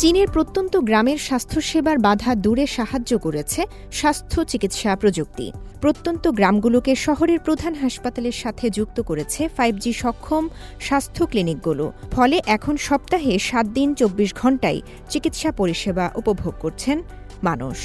চীনের প্রত্যন্ত গ্রামের স্বাস্থ্যসেবার বাধা দূরে সাহায্য করেছে স্বাস্থ্য চিকিৎসা প্রযুক্তি। প্রত্যন্ত গ্রামগুলোকে শহরের প্রধান হাসপাতালের সাথে যুক্ত করেছে ফাইভ জি সক্ষম স্বাস্থ্য ক্লিনিকগুলো। ফলে এখন সপ্তাহে সাত দিন চব্বিশ ঘন্টায় চিকিৎসা পরিষেবা উপভোগ করছেন মানুষ।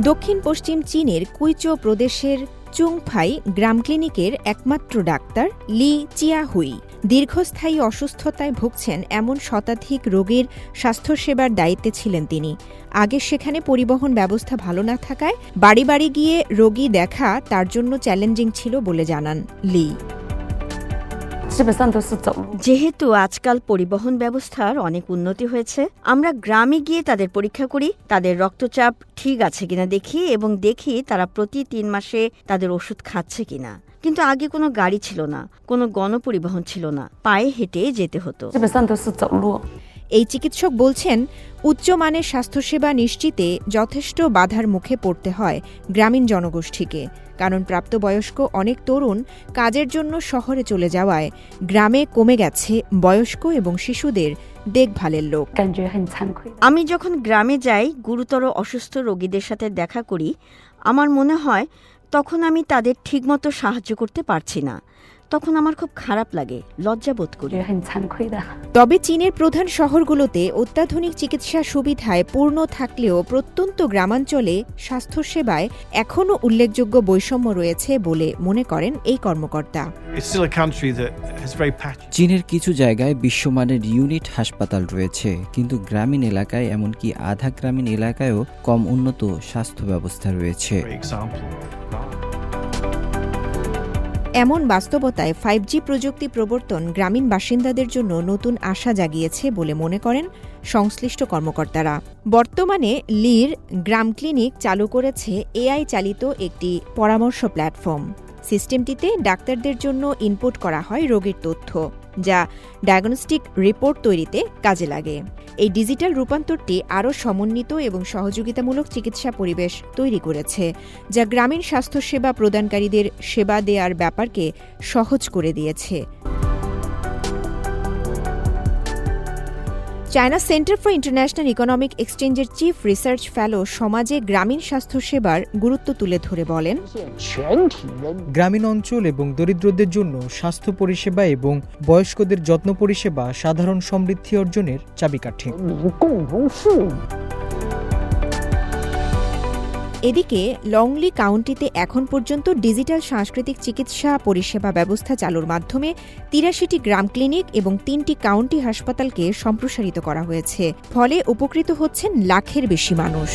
দক্ষিণ পশ্চিম চীনের কুইচো প্রদেশের চুংফাই গ্রাম ক্লিনিকের একমাত্র ডাক্তার লি চিয়াহুই। দীর্ঘস্থায়ী অসুস্থতায় ভুগছেন এমন শতাধিক রোগীর স্বাস্থ্যসেবার দায়িত্বে ছিলেন তিনি। আগে সেখানে পরিবহন ব্যবস্থা ভালো না থাকায় বাড়ি বাড়ি গিয়ে রোগী দেখা তার জন্য চ্যালেঞ্জিং ছিল বলে জানান লি। যেহেতু আজকাল পরিবহন ব্যবস্থার অনেক উন্নতি হয়েছে আমরা গ্রামে গিয়ে তাদের পরীক্ষা করি তাদের রক্তচাপ ঠিক আছে কিনা দেখি এবং দেখি তারা প্রতি তিন মাসে তাদের ওষুধ খাচ্ছে কিনা। কিন্তু আগে কোনো গাড়ি ছিল না কোনো গণপরিবহন ছিল না পায়ে হেঁটে যেতে হতো। এই চিকিৎসক বলছেন উচ্চমানের স্বাস্থ্যসেবা নিশ্চিতে যথেষ্ট বাধার মুখে পড়তে হয় গ্রামীণ জনগোষ্ঠীকে, কারণ প্রাপ্তবয়স্ক অনেক তরুণ কাজের জন্য শহরে চলে যাওয়ায় গ্রামে কমে গেছে বয়স্ক এবং শিশুদের দেখভালের লোক। আমি যখন গ্রামে যাই, গুরুতর অসুস্থ রোগীদের সাথে দেখা করি, আমার মনে হয় তখন আমি তাদের ঠিকমতো সাহায্য করতে পারছি না। তখন আমার খুব খারাপ লাগে লজ্জা বোধ করি। তবে চীনের প্রধান শহরগুলোতে অত্যাধুনিক চিকিৎসা সুবিধায় পূর্ণ থাকলেও প্রত্যন্ত গ্রামাঞ্চলে স্বাস্থ্যসেবায় এখনও উল্লেখযোগ্য বৈষম্য রয়েছে বলে মনে করেন এই কর্মকর্তা। চীনের কিছু জায়গায় বিশ্বমানের ইউনিট হাসপাতাল রয়েছে কিন্তু গ্রামীণ এলাকায় এমনকি আধা গ্রামীণ এলাকায়ও কম উন্নত স্বাস্থ্য ব্যবস্থা রয়েছে। এমন বাস্তবতায় ফাইভ জি প্রযুক্তি প্রবর্তন গ্রামীণ বাসিন্দাদের জন্য নতুন আশা জাগিয়েছে বলে মনে করেন সংশ্লিষ্ট কর্মকর্তারা। বর্তমানে লির গ্রাম ক্লিনিক চালু করেছে এআই চালিত একটি পরামর্শ প্ল্যাটফর্ম। সিস্টেমটিতে ডাক্তারদের জন্য ইনপুট করা হয় রোগীর তথ্য। যা ডায়াগনস্টিক রিপোর্ট তৈরিতে কাজে লাগে। এই ডিজিটাল রূপান্তরটি আরও সমন্বিত এবং সহযোগিতামূলক চিকিৎসা পরিবেশ তৈরি করেছে, যা গ্রামীণ স্বাস্থ্যসেবা প্রদানকারীদের সেবা দেওয়ার ব্যাপারকে সহজ করে দিয়েছে। China centre for international economic এক্সচেঞ্জের চিফ রিসার্চ ফেলো সমাজে গ্রামীণ স্বাস্থ্যসেবার গুরুত্ব তুলে ধরে বলেন। গ্রামীণ অঞ্চল এবং দরিদ্রদের জন্য স্বাস্থ্য পরিষেবা এবং বয়স্কদের যত্ন পরিষেবা সাধারণ সমৃদ্ধি অর্জনের চাবিকাঠি। এদিকে লংলি কাউন্টিতে এখন পর্যন্ত ডিজিটাল সাংস্কৃতিক চিকিৎসা পরিষেবা ব্যবস্থা চালুর মাধ্যমে তিরাশিটি গ্রাম ক্লিনিক এবং তিনটি কাউন্টি হাসপাতালকে সম্প্রসারিত করা হয়েছে। ফলে উপকৃত হচ্ছেন লাখের বেশি মানুষ।